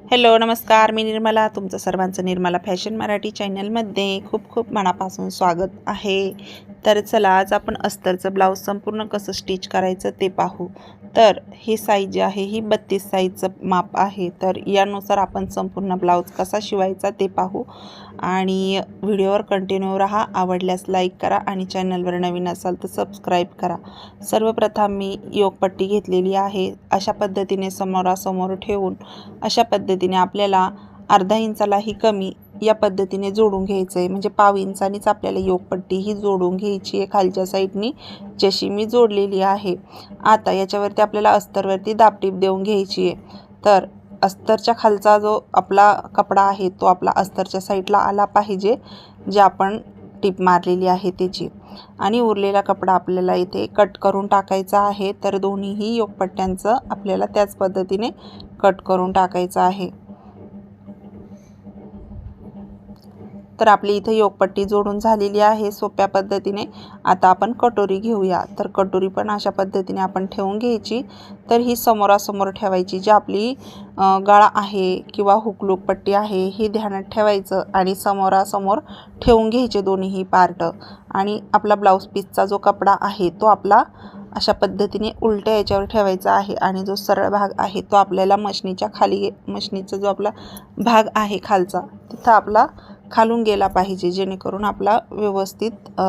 Hello नमस्कार. मी निर्मला तुमचं सर्वांचं निर्मला फॅशन मराठी चॅनलमध्ये खूप खूप मनापासून स्वागत आहे. तर चला आज आपण अस्तरचं ब्लाऊज संपूर्ण कसं स्टिच करायचं ते पाहू. तर ही साईज जी आहे ही बत्तीस साईजचं माप आहे. तर यानुसार आपण संपूर्ण ब्लाऊज कसा शिवायचा ते पाहू. आणि व्हिडिओवर कंटिन्यू राहा आवडल्यास लाईक करा आणि चॅनलवर नवीन असाल तर सबस्क्राईब करा. सर्वप्रथम मी योगपट्टी घेतलेली आहे. अशा पद्धतीने समोरासमोर ठेवून अशा पद्धतीने आपल्याला अर्धा इंचालाही कमी या पद्धतीने जोडून घ्यायचं आहे म्हणजे पाव इंचानीच आपल्याला योगपट्टी ही जोडून घ्यायची आहे खालच्या साईडनी जशी मी जोडलेली आहे. आता याच्यावरती आपल्याला अस्तरवरती दापटीप देऊन घ्यायची आहे. तर अस्तरच्या खालचा जो आपला कपडा आहे तो आपला अस्तरच्या साईडला आला पाहिजे जे आपण टीप मारलेली आहे त्याची. आणि उरलेला कपडा आपल्याला इथे कट करून टाकायचा आहे तर दोन्हीही योगपट्ट्यांचं आपल्याला त्याच पद्धतीने कट करून टाकायचं आहे. तर आपली इथे योगपट्टी जोडून झालेली आहे सोप्या पद्धतीने. आता आपण कटोरी घेऊया. तर कटोरी पण अशा पद्धतीने आपण ठेवून घ्यायची. तर ही समोरासमोर ठेवायची जी आपली गाळा आहे किंवा हुकलूक पट्टी आहे ही ध्यानात ठेवायचं आणि समोरासमोर ठेवून घ्यायचे दोन्हीही पार्ट आणि आपला ब्लाऊज पीसचा जो कपडा आहे तो आपला अशा पद्धतीने उलट्या याच्यावर ठेवायचा आहे आणि जो सरळ भाग आहे तो आपल्याला मशनीच्या खाली मशनीचा जो आपला भाग आहे खालचा तिथं आपला खालून गेला पाहिजे जेणेकरून आपला व्यवस्थित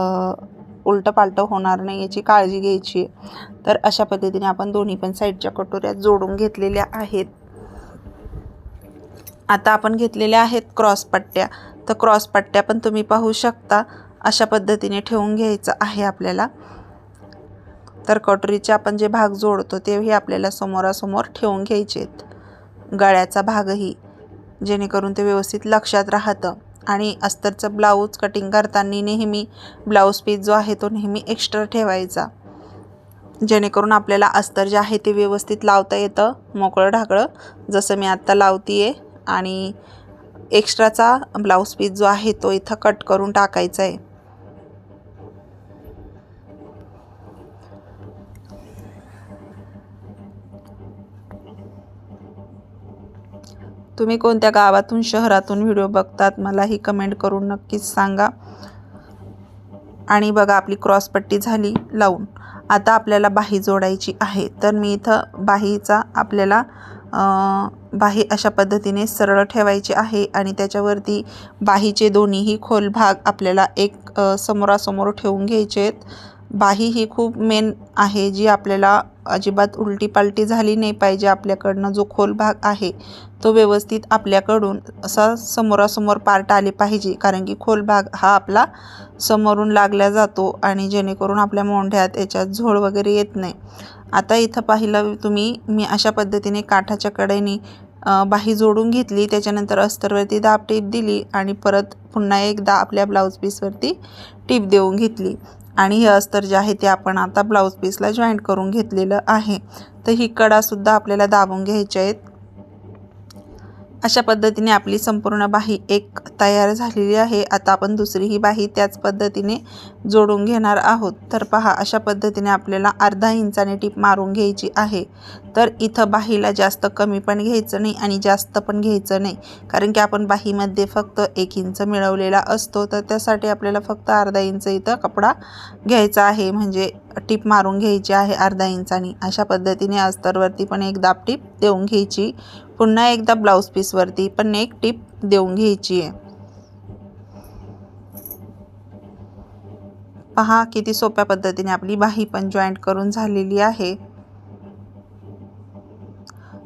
उलटं पालटं होणार नाही याची काळजी घ्यायची आहे. तर अशा पद्धतीने आपण दोन्ही पण साईडच्या कटोऱ्या जोडून घेतलेल्या आहेत. आता आपण घेतलेल्या आहेत क्रॉस पट्ट्या. तर क्रॉस पट्ट्या पण तुम्ही पाहू शकता. अशा पद्धतीने ठेवून घ्यायचं आहे आपल्याला. तर कटोरीचे आपण जे भाग जोडतो तेही आपल्याला समोरासमोर ठेवून घ्यायचे आहेत गळ्याचा भागही जेणेकरून ते व्यवस्थित लक्षात राहतं. आणि अस्तरचं ब्लाऊज कटिंग करताना नेहमी ब्लाऊज पीस जो आहे तो नेहमी एक्स्ट्रा ठेवायचा. जेणेकरून आपल्याला अस्तर जे आहे ते व्यवस्थित लावता येतं मोकळं ढाकळं. जसं मी आत्ता लावती आहे आणि एक्स्ट्राचा ब्लाऊज पीस जो आहे तो इथं कट करून टाकायचा आहे तुम्ही कोणत्या गावातून शहरातून व्हिडिओ बघतात मलाही कमेंट करून नक्कीच सांगा. आणि बघा आपली क्रॉसपट्टी झाली लावून. आता आपल्याला बाही जोडायची आहे. तर मी इथं बाहीचा आपल्याला बाही अशा पद्धतीने सरळ ठेवायची आहे आणि त्याच्यावरती बाहीचे दोन्हीही खोल भाग आपल्याला एक समोरासमोर ठेवून घ्यायचे आहेत. बाही ही खूप मेन आहे जी आपल्याला अजिबात उलटी पालटी झाली नाही पाहिजे. आपल्याकडनं जो खोल भाग आहे तो व्यवस्थित आपल्याकडून असा समोरासमोर पार्ट आले पाहिजे. कारण की खोल भाग हा आपला समोरून लागला जातो आणि जेणेकरून आपल्या मोंढ्यात याच्यात झोळ वगैरे येत नाही. आता इथं पाहिलं तुम्ही मी अशा पद्धतीने काठाच्या कडेने बाही जोडून घेतली. त्याच्यानंतर अस्तरवरती दाब टीप दिली आणि परत पुन्हा एकदा आपल्या ब्लाऊज पीसवरती टीप देऊन घेतली. आणि हे अस्तर जे आहे ते आपण आता ब्लाऊज पीसला जॉईंट करून घेतलेलं आहे. तर ही कडासुद्धा आपल्याला दाबून घ्यायच्या आहेत. अशा पद्धतीने आपली संपूर्ण बाही एक तयार झालेली आहे. आता आपण दुसरी ही बाही त्याच पद्धतीने जोडून घेणार आहोत. तर पहा अशा पद्धतीने आपल्याला अर्धा इंचाने टीप मारून घ्यायची आहे. तर इथं बाहीला जास्त कमी पण घ्यायचं नाही आणि जास्त पण घ्यायचं नाही. कारण की आपण बाहीमध्ये फक्त एक इंच मिळवलेला असतो. तर त्यासाठी आपल्याला फक्त अर्धा इंच इथं कपडा घ्यायचा आहे. म्हणजे टीप मारून घ्यायची आहे अर्धा इंचानी. अशा पद्धतीने अस्तरवरती पण एक दाब टीप देऊन घ्यायची पुन्हा एकदा ब्लाऊज पीसवरती पण एक टीप देऊन घ्यायची आहे. पहा किती सोप्या पद्धतीने आपली बाही पण जॉईंट करून झालेली आहे.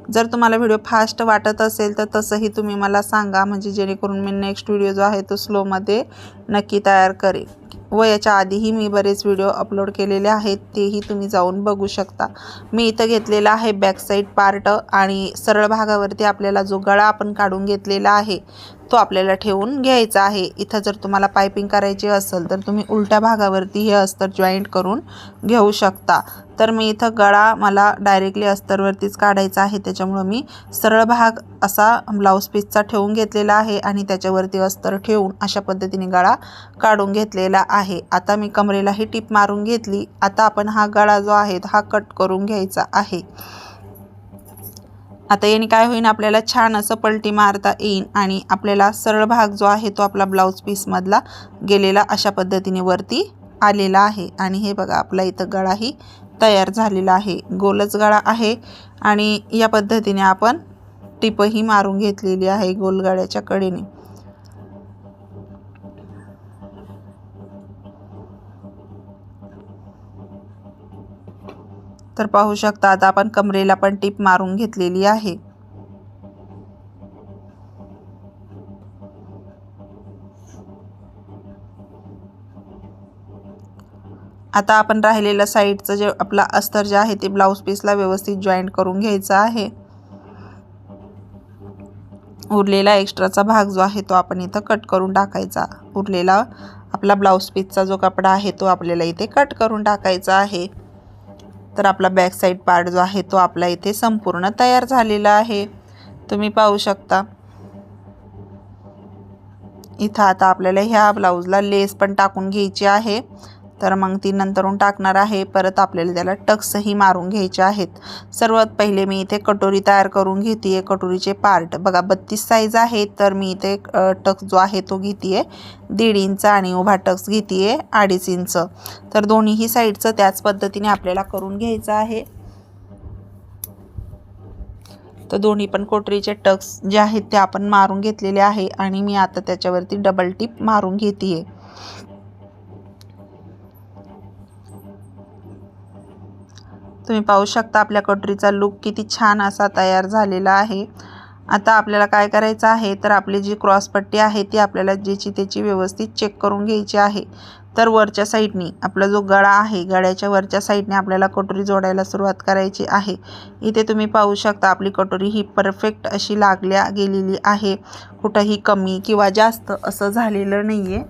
जर तुम्हाला व्हिडिओ फास्ट वाटत असेल तर तसंही तुम्ही मला सांगा म्हणजे जेणेकरून मी नेक्स्ट व्हिडिओ जो आहे तो स्लोमध्ये नक्की तयार करेल व याच्या आधीही मी बरेच व्हिडिओ अपलोड केलेले आहेत तेही तुम्ही जाऊन बघू शकता. मी इथं घेतलेला आहे बॅकसाईड पार्ट आणि सरळ भागावरती आपल्याला जो गळा आपण काढून घेतलेला आहे तो आपल्याला ठेवून घ्यायचा आहे. इथं जर तुम्हाला पायपिंग करायची असेल तर तुम्ही उलट्या भागावरती हे अस्तर जॉईंट करून घेऊ शकता. तर मी इथं गळा मला डायरेक्टली अस्तरवरतीच काढायचा आहे त्याच्यामुळं मी सरळ भाग असा ब्लाऊज पीसचा ठेवून घेतलेला आहे आणि त्याच्यावरती अस्तर ठेवून अशा पद्धतीने गळा काढून घेतलेला आहे. आता मी कमरेलाही टीप मारून घेतली. आता आपण हा गळा जो आहे हा कट करून घ्यायचा आहे. आता याने काय होईल आपल्याला छान असं पलटी मारता येईन आणि आपल्याला सरळ भाग जो आहे तो आपला ब्लाऊज पीसमधला गेलेला अशा पद्धतीने वरती आलेला आहे. आणि हे बघा आपला इथं गळाही तयार झालेला आहे. गोलच गळा आहे आणि या पद्धतीने आपण टिपही मारून घेतलेली आहे गोलगाड्याच्या कडेने. तर पाहू शकता आता आपण कमरेला पण टीप मारून घेतलेली आहे. आता आपण राहिलेलं साईडचं जे आपला अस्तर जे आहे ते ब्लाऊज पीसला व्यवस्थित जॉईंट करून घ्यायचं आहे. उरलेला एक्स्ट्राचा भाग जो आहे तो आपण इथं कट करून टाकायचा. उरलेला आपला ब्लाऊज पीसचा जो कपडा आहे तो आपल्याला इथे कट करून टाकायचा आहे. तर आपला बॅक साईड पार्ट जो आहे तो आपला इथे संपूर्ण तयार झालेला आहे. तुम्ही पाहू शकता. इथं आता आपल्याला ह्या ब्लाऊजला लेस पण टाकून घ्यायची आहे. तर मग ती नंतरून टाकणार आहे. परत आपल्याला त्याला टक्सही मारून घ्यायचे आहेत. सर्वात पहिले मी इथे कटोरी तयार करून घेते आहे कटोरीचे पार्ट बघा बत्तीस साईज आहे. तर मी इथे टक्स जो आहे तो घेते आहे दीड इंच आणि उभा टक्स घेते आहे अडीच इंच. तर दोन्हीही साईडचं त्याच पद्धतीने आपल्याला करून घ्यायचं आहे. तर दोन्ही पण कोटरीचे टक्स जे आहेत ते आपण मारून घेतलेले आहे. आणि मी आता त्याच्यावरती डबल टिप मारून घेते आहे तुम्ही पाहू शकता आपल्या कटोरीचा लुक किती छान असा तयार झालेला आहे. आता आपल्याला काय करायचं आहे? तर आपली जी क्रॉसपट्टी आहे ती आपल्याला ज्याची त्याची व्यवस्थित चेक करून घ्यायची आहे. तर वरच्या साईडनी आपला जो गळा आहे गळ्याच्या वरच्या साईडने आपल्याला कटोरी जोडायला सुरुवात करायची आहे. इथे तुम्ही पाहू शकता आपली कटोरी ही परफेक्ट अशी लागल्या गेलेली आहे. कुठंही कमी किंवा जास्त असं झालेलं नाही आहे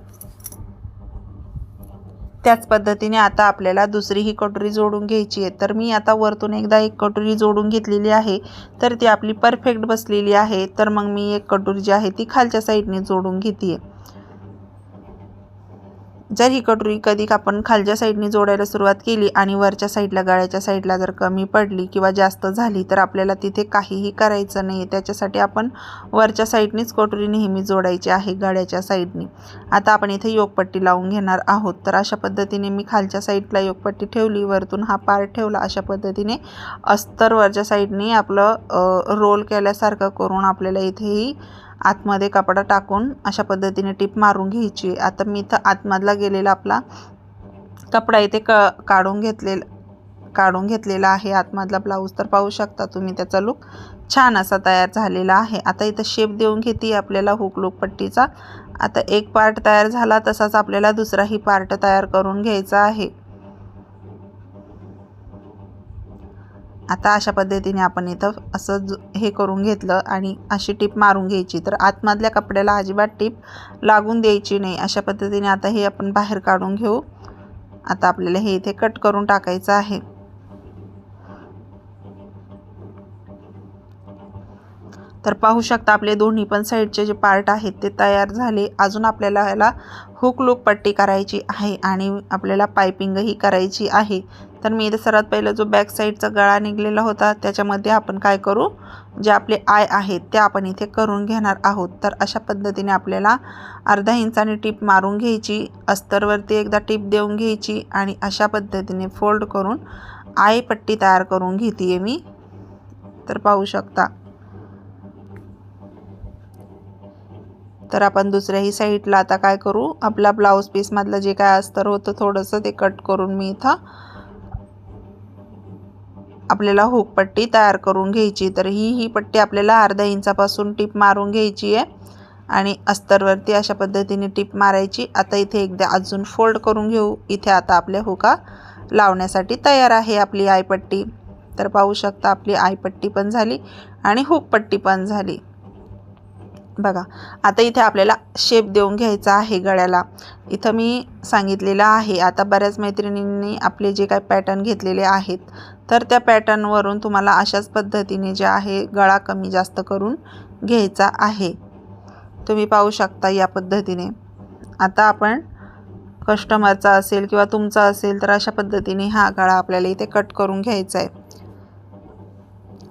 त्याच पद्धतीने आता आपल्याला दुसरी ही कटोरी जोडून घ्यायची आहे. तर मी आता वरतून एकदा एक कटोरी जोडून घेतलेली आहे. तर ती आपली परफेक्ट बसलेली आहे. तर मग मी एक कटोरी जी आहे ती खालच्या साईडने जोडून घेते आहे जर ही कटोरी कधी आपण खालच्या साईडने जोडायला सुरुवात केली आणि वरच्या साईडला गळ्याच्या साईडला जर कमी पडली किंवा जास्त झाली तर आपल्याला तिथे काहीही करायचं नाही त्याच्यासाठी आपण वरच्या साईडनीच कटोरी नेहमी जोडायची आहे गळ्याच्या साईडनी. आता आपण इथे योगपट्टी लावून घेणार आहोत. तर अशा पद्धतीने मी खालच्या साईडला योगपट्टी ठेवली वरतून हा पार्ट ठेवला. अशा पद्धतीने अस्तर वरच्या साईडनी आपलं रोल केल्यासारखं करून आपल्याला इथेही आतमध्ये कपडा टाकून अशा पद्धतीने टीप मारून घ्यायची. आता मी इथं आतमधला गेलेला आपला कपडा इथे क काढून घेतलेला काढून घेतलेला आहे. आतमधला ब्लाऊज तर पाहू शकता तुम्ही त्याचा लुक छान असा तयार झालेला आहे. आता इथं शेप देऊन घेते आपल्याला हुक लुक पट्टीचा. आता एक पार्ट तयार झाला तसाच आपल्याला दुसराही पार्ट तयार करून घ्यायचा आहे. आता अशा पद्धतीने आपण इथं असं हे करून घेतलं आणि अशी टीप मारून घ्यायची. तर आतमधल्या कपड्याला अजिबात टीप लागून द्यायची नाही. अशा पद्धतीने आता हे आपण बाहेर काढून घेऊ. आता आपल्याला हे इथे कट करून टाकायचं आहे. तर पाहू शकता आपले दोन्ही पण साईडचे जे पार्ट आहेत ते तयार झाले. अजून आपल्याला याला हुक लुक पट्टी करायची आहे आणि आपल्याला पायपिंगही करायची आहे. तर मी इथे सर्वात पहिलं जो बॅक साईडचा गळा निघलेला होता त्याच्यामध्ये आपण काय करू? जे आपले आय आहेत ते आपण इथे करून घेणार आहोत. तर अशा पद्धतीने आपल्याला अर्धा इंचाने टीप मारून घ्यायची अस्तरवरती एकदा टीप देऊन घ्यायची आणि अशा पद्धतीने फोल्ड करून आय पट्टी तयार करून घेते आहे मी. तर पाहू शकता. तर आपण दुसऱ्याही साईडला आता काय करू? आपला ब्लाऊज पीसमधलं जे काय अस्तर होतं थोडंसं ते कट करून मी इथं आपल्याला हुक पट्टी तयार करून घ्यायची. तर ही ही पट्टी आपल्याला अर्धा इंचापासून टीप मारून घ्यायची आहे. आणि अस्तरवरती अशा पद्धतीने टीप मारायची. आता इथे एकदा अजून फोल्ड करून घेऊ. इथे आता आपल्या हुका लावण्यासाठी तयार आहे आपली आयपट्टी तर पाहू शकता आपली आयपट्टी पण झाली आणि हुक पट्टी पण झाली. बघा आता इथे आपल्याला शेप देऊन घ्यायचा आहे गळ्याला. इथं मी सांगितलेलं आहे आता बऱ्याच मैत्रिणींनी आपले जे काही पॅटर्न घेतलेले आहेत तर त्या पॅटर्नवरून तुम्हाला अशाच पद्धतीने जे आहे गळा कमी जास्त करून घ्यायचा आहे. तुम्ही पाहू शकता या पद्धतीने. आता आपण कस्टमरचा असेल किंवा तुमचा असेल तर अशा पद्धतीने हा गळा आपल्याला इथे कट करून घ्यायचा आहे.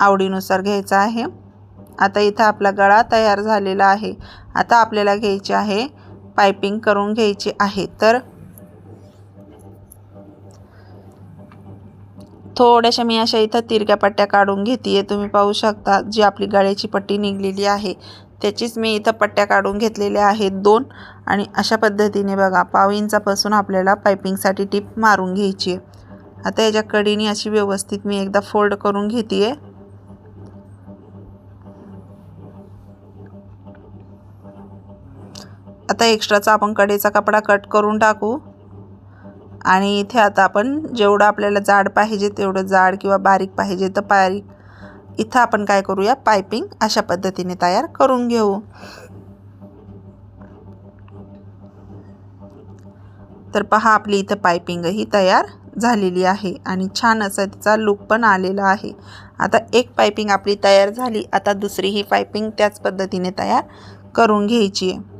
आवडीनुसार घ्यायचा आहे. आता इथं आपला गळा तयार झालेला आहे. आता आपल्याला घ्यायची आहे पायपिंग करून घ्यायची आहे. तर थोड्याशा मी अशा इथं तिरक्या पट्ट्या काढून घेते तुम्ही पाहू शकता जी आपली गळ्याची पट्टी निघलेली आहे. त्याचीच मी इथं पट्ट्या काढून घेतलेल्या आहेत दोन. आणि अशा पद्धतीने बघा पाव इंचापासून आपल्याला पायपिंगसाठी टीप मारून घ्यायची आहे. आता याच्या कडीने अशी व्यवस्थित मी एकदा फोल्ड करून घेते आता एक्स्ट्राचा आपण कडेचा कपडा कट करून टाकू. आणि इथे आता आपण जेवढं आपल्याला जाड पाहिजे तेवढं जाड किंवा बारीक पाहिजे तर बारीक. इथं आपण काय करूया? पायपिंग अशा पद्धतीने तयार करून घेऊ. तर पहा आपली इथं पायपिंगही तयार झालेली आहे आणि छान असा तिचा लुक पण आलेला आहे. आता एक पायपिंग आपली तयार झाली आता दुसरी ही पायपिंग त्याच पद्धतीने तयार करून घ्यायची आहे.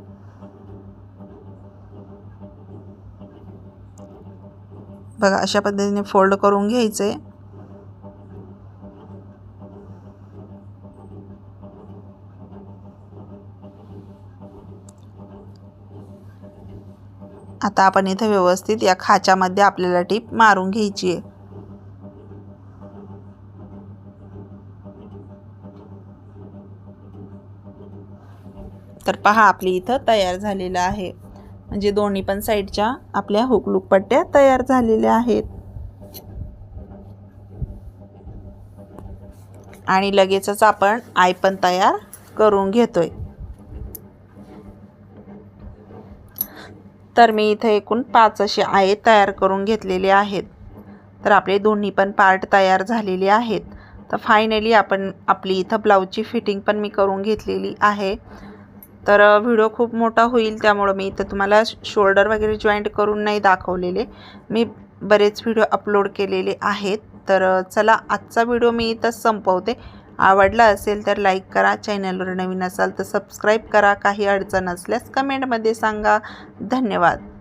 बघा अशा पद्धतीने फोल्ड करून घ्यायचे. आता आपण इथे व्यवस्थित या खाच्यामध्ये आपल्याला टीप मारून घ्यायची आहे. तर पहा आपली इथं तयार झालेलं आहे. म्हणजे दोन्ही पण साईडच्या आपल्या हुकलूक पट्ट्या तयार झालेल्या आहेत. आणि लगेचच आपण आय पण तयार करून घेतोय. तर मी इथे एकूण पाच असे आय तयार करून घेतलेले आहेत. तर आपले दोन्ही पण पार्ट तयार झालेले आहेत. तर फायनली आपण आपली इथं ब्लाऊजची फिटिंग पण मी करून घेतलेली आहे. तर व्हिडिओ खूप मोठा होईल त्यामुळं मी इथं तुम्हाला शोल्डर वगैरे जॉईंट करून नाही दाखवलेले. मी बरेच व्हिडिओ अपलोड केलेले आहेत. तर चला आजचा व्हिडिओ मी इथं संपवते. आवडला असेल तर लाईक करा चॅनलवर नवीन असाल तर सबस्क्राईब करा. काही अडचण असल्यास कमेंटमध्ये सांगा. धन्यवाद.